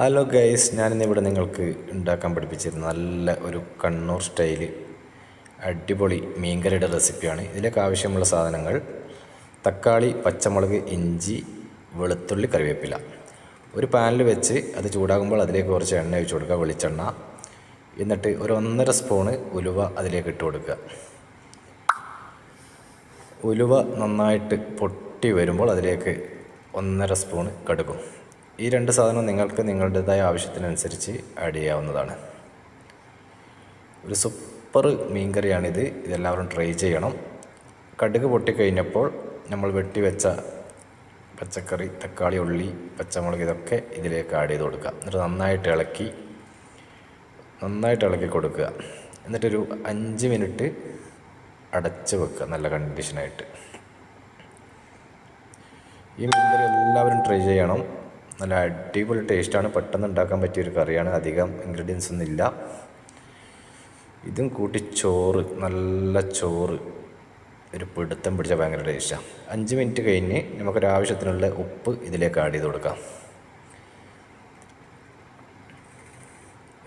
Hello guys ഞാനിന്നിവിടെ നിങ്ങൾക്ക് ഉണ്ടാക്കാൻ പഠിപ്പിച്ചിരുന്ന നല്ല ഒരു കണ്ണൂർ സ്റ്റൈൽ അടിപൊളി മീൻകറിയുടെ റെസിപ്പിയാണ്. ഇതിലേക്ക് ആവശ്യമുള്ള സാധനങ്ങൾ തക്കാളി പച്ചമുളക് ഇഞ്ചി വെളുത്തുള്ളി കറിവേപ്പില. ഒരു പാനിൽ വെച്ച് അത് ചൂടാകുമ്പോൾ അതിലേക്ക് കുറച്ച് എണ്ണ ഒഴിച്ച് കൊടുക്കുക വെളിച്ചെണ്ണ. എന്നിട്ട് ഒരു ഒന്നര സ്പൂണ് ഉലുവ അതിലേക്ക് ഇട്ട് കൊടുക്കുക. ഉലുവ നന്നായിട്ട് പൊട്ടി വരുമ്പോൾ അതിലേക്ക് ഒന്നര സ്പൂണ് കടുകും. ഈ രണ്ട് സാധനവും നിങ്ങൾക്ക് നിങ്ങളുടേതായ ആവശ്യത്തിനനുസരിച്ച് ആഡ് ചെയ്യാവുന്നതാണ്. ഒരു സൂപ്പർ മീൻ മീൻകറിയാണിത് ഇതെല്ലാവരും ട്രൈ ചെയ്യണം. കടുക് പൊട്ടിക്കഴിഞ്ഞപ്പോൾ നമ്മൾ വെട്ടിവെച്ച പച്ചക്കറി തക്കാളി ഉള്ളി പച്ചമുളക് ഇതൊക്കെ ഇതിലേക്ക് ആഡ് ചെയ്ത് കൊടുക്കുക. എന്നിട്ട് നന്നായിട്ട് ഇളക്കി നന്നായിട്ട് ഇളക്കി കൊടുക്കുക. എന്നിട്ടൊരു അഞ്ച് മിനിറ്റ് അടച്ച് വെക്കുക നല്ല കണ്ടീഷനായിട്ട് ഈ മീൻ മീൻകറി എല്ലാവരും ട്രൈ ചെയ്യണം. നല്ല അടിപൊളി ടേസ്റ്റാണ്. പെട്ടെന്ന് ഉണ്ടാക്കാൻ പറ്റിയ ഒരു കറിയാണ്. അധികം ഇൻഗ്രീഡിയൻസ് ഒന്നും ഇല്ല. ഇതും കൂട്ടി ചോറ്. നല്ല ചോറ്. ഒരു പിടുത്തം പിടിച്ച ഭയങ്കര ടേസ്റ്റാണ് അഞ്ച് മിനിറ്റ് കഴിഞ്ഞ് നമുക്കൊരാവശ്യത്തിനുള്ള ഉപ്പ് ഇതിലേക്ക് ആഡ് ചെയ്ത് കൊടുക്കാം.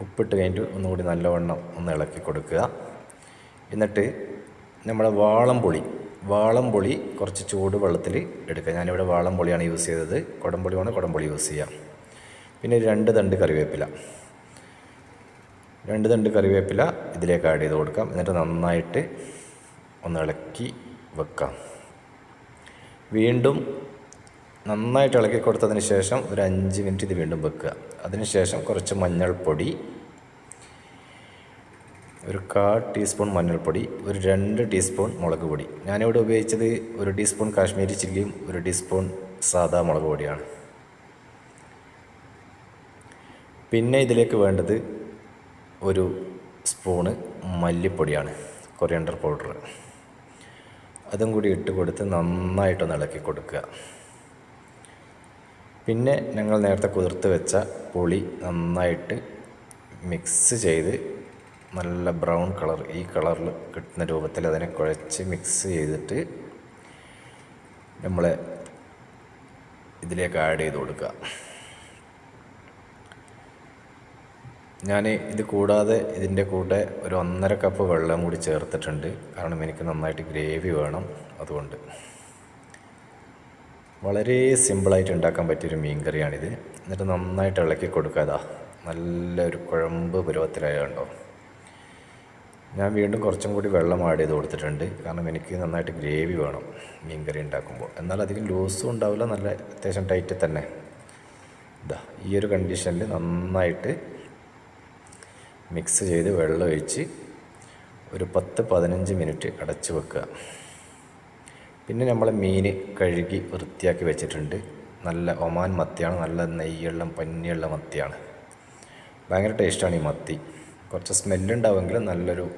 ഉപ്പിട്ട് കഴിഞ്ഞിട്ട് ഒന്നുകൂടി നല്ലവണ്ണം ഒന്ന് ഇളക്കി കൊടുക്കുക. എന്നിട്ട് നമ്മുടെ വാളംപൊളി വാളംപൊളി കുറച്ച് ചൂട് വെള്ളത്തിൽ എടുക്കുക. ഞാനിവിടെ വാളംപൊളിയാണ് യൂസ് ചെയ്തത്. കുടംപൊളി വേണം കുടംപൊളി യൂസ് ചെയ്യാം. പിന്നെ രണ്ട് തണ്ട് കറിവേപ്പില. രണ്ട് തണ്ട് കറിവേപ്പില ഇതിലേക്ക് ആഡ് ചെയ്ത് കൊടുക്കാം. എന്നിട്ട് നന്നായിട്ട് ഒന്ന് ഇളക്കി വെക്കാം. വീണ്ടും നന്നായിട്ട് ഇളക്കി കൊടുത്തതിന് ശേഷം ഒരു അഞ്ച് മിനിറ്റ് ഇത് വീണ്ടും വെക്കുക. അതിന് ശേഷം കുറച്ച് മഞ്ഞൾപ്പൊടി ഒരു കാ ടീസ്പൂൺ മഞ്ഞൾപ്പൊടി ഒരു രണ്ട് ടീസ്പൂൺ മുളക് പൊടി. ഞാനിവിടെ ഉപയോഗിച്ചത് ഒരു ടീസ്പൂൺ കാശ്മീരി ചില്ലിയും ഒരു ടീസ്പൂൺ സാദാ മുളക് പൊടിയാണ്. പിന്നെ ഇതിലേക്ക് വേണ്ടത് ഒരു സ്പൂണ് മല്ലിപ്പൊടിയാണ് കൊറിയണ്ടർ പൗഡർ. അതും കൂടി ഇട്ട് കൊടുത്ത് നന്നായിട്ടൊന്ന് ഇളക്കി കൊടുക്കുക. പിന്നെ ഞങ്ങൾ നേരത്തെ കുതിർത്ത് വെച്ച പുളി നന്നായിട്ട് മിക്സ് ചെയ്ത് നല്ല ബ്രൗൺ കളർ ഈ കളറിൽ കിട്ടുന്ന രൂപത്തിൽ അതിനെ കുഴച്ച് മിക്സ് ചെയ്തിട്ട് നമ്മൾ ഇതിലേക്ക് ആഡ് ചെയ്ത് കൊടുക്കുക. ഞാൻ ഇത് കൂടാതെ ഇതിന്റെ കൂടെ ഒരു ഒന്നര കപ്പ് വെള്ളം കൂടി ചേർത്തിട്ടുണ്ട്. കാരണം എനിക്ക് നന്നായിട്ട് ഗ്രേവി വേണം അതുകൊണ്ട്. വളരെ സിമ്പിളായിട്ട് ഉണ്ടാക്കാൻ പറ്റിയൊരു മീൻ കറിയാണിത്. എന്നിട്ട് നന്നായിട്ട് ഇളക്കി കൊടുക്കാതാ നല്ലൊരു കുഴമ്പ് പരുവത്തിലായുണ്ടോ. ഞാൻ വീണ്ടും കുറച്ചും കൂടി വെള്ളം ആഡ് ചെയ്ത് കൊടുത്തിട്ടുണ്ട്. കാരണം എനിക്ക് നന്നായിട്ട് ഗ്രേവി വേണം മീൻ കറി ഉണ്ടാക്കുമ്പോൾ. എന്നാൽ അധികം ലൂസും ഉണ്ടാവില്ല നല്ല അത്യാവശ്യം ടൈറ്റ് തന്നെ. ഇതാ ഈ ഒരു കണ്ടീഷനിൽ നന്നായിട്ട് മിക്സ് ചെയ്ത് വെള്ളം ഒഴിച്ച് ഒരു പത്ത് പതിനഞ്ച് മിനിറ്റ് അടച്ച് വെക്കുക. പിന്നെ നമ്മൾ മീൻ കഴുകി വൃത്തിയാക്കി വെച്ചിട്ടുണ്ട്. നല്ല ഒമാൻ മത്തിയാണ് നല്ല നെയ്യുള്ള പഞ്ഞിയുള്ള മത്തിയാണ്. ഭയങ്കര ടേസ്റ്റാണ് ഈ മത്തി. കുറച്ച് സ്മെല്ലുണ്ടാവുമെങ്കിലും നല്ലൊരു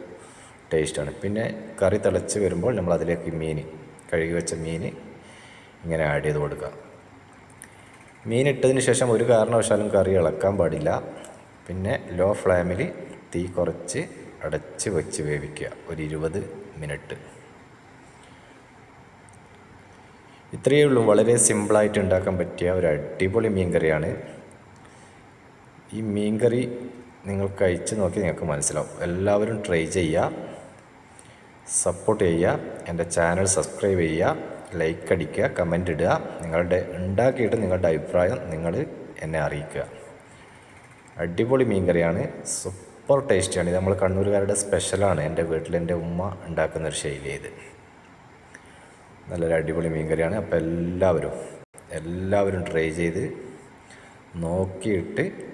ടേസ്റ്റാണ്. പിന്നെ കറി തിളച്ച് വരുമ്പോൾ നമ്മൾ അതിലേക്ക് മീൻ കഴുകി വെച്ച മീൻ ഇങ്ങനെ ആഡ് ചെയ്ത് കൊടുക്കുക. മീൻ ഇട്ടതിന് ശേഷം ഒരു കാരണവശാലും കറി ഇളക്കാൻ പാടില്ല. പിന്നെ ലോ ഫ്ലെയിമിൽ തീ കുറച്ച് അടച്ച് വെച്ച് വേവിക്കുക. ഒരു ഇരുപത് മിനിറ്റ്. ഇത്രയേ ഉള്ളൂ. വളരെ സിമ്പിളായിട്ട് ഉണ്ടാക്കാൻ പറ്റിയ ഒരു അടിപൊളി മീൻ കറിയാണ് ഈ മീൻ കറി നിങ്ങൾ കഴിച്ച് നോക്കി നിങ്ങൾക്ക് മനസ്സിലാവും. എല്ലാവരും ട്രൈ ചെയ്യുക. സപ്പോർട്ട് ചെയ്യുക. എന്റെ ചാനൽ സബ്സ്ക്രൈബ് ചെയ്യുക. ലൈക്ക് അടിക്കുക. കമന്റ് ഇടുക. നിങ്ങളുടെ ഉണ്ടാക്കിയിട്ട് നിങ്ങളുടെ അഭിപ്രായം നിങ്ങൾ എന്നെ അറിയിക്കുക. അടിപൊളി മീൻ കറിയാണ് സൂപ്പർ ടേസ്റ്റിയാണ് ഇത് നമ്മൾ കണ്ണൂരുകാരുടെ സ്പെഷ്യലാണ് എന്റെ വീട്ടിൽ എന്റെ ഉമ്മ ഉണ്ടാക്കുന്ന ഒരു ശൈലി ഇത്. നല്ലൊരു അടിപൊളി മീൻ കറിയാണ് അപ്പോൾ എല്ലാവരും എല്ലാവരും ട്രൈ ചെയ്ത് നോക്കിയിട്ട്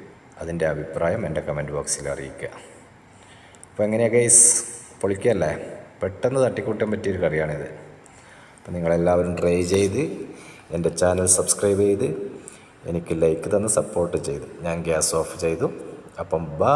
അതിന്റെ അഭിപ്രായം എന്റെ കമന്റ് ബോക്സിൽ അറിയിക്കുക. അപ്പോൾ എങ്ങനെയാണ് ഗൈസ് പൊളിക്കല്ലേ പെട്ടെന്ന് തട്ടിക്കൂട്ടാൻ പറ്റിയൊരു കറിയാണിത്. അപ്പോൾ നിങ്ങളെല്ലാവരും ട്രൈ ചെയ്ത് എന്റെ ചാനൽ സബ്സ്ക്രൈബ് ചെയ്ത് എനിക്ക് ലൈക്ക് തന്ന് സപ്പോർട്ട് ചെയ്തു. ഞാൻ ഗ്യാസ് ഓഫ് ചെയ്തു. അപ്പം ബാ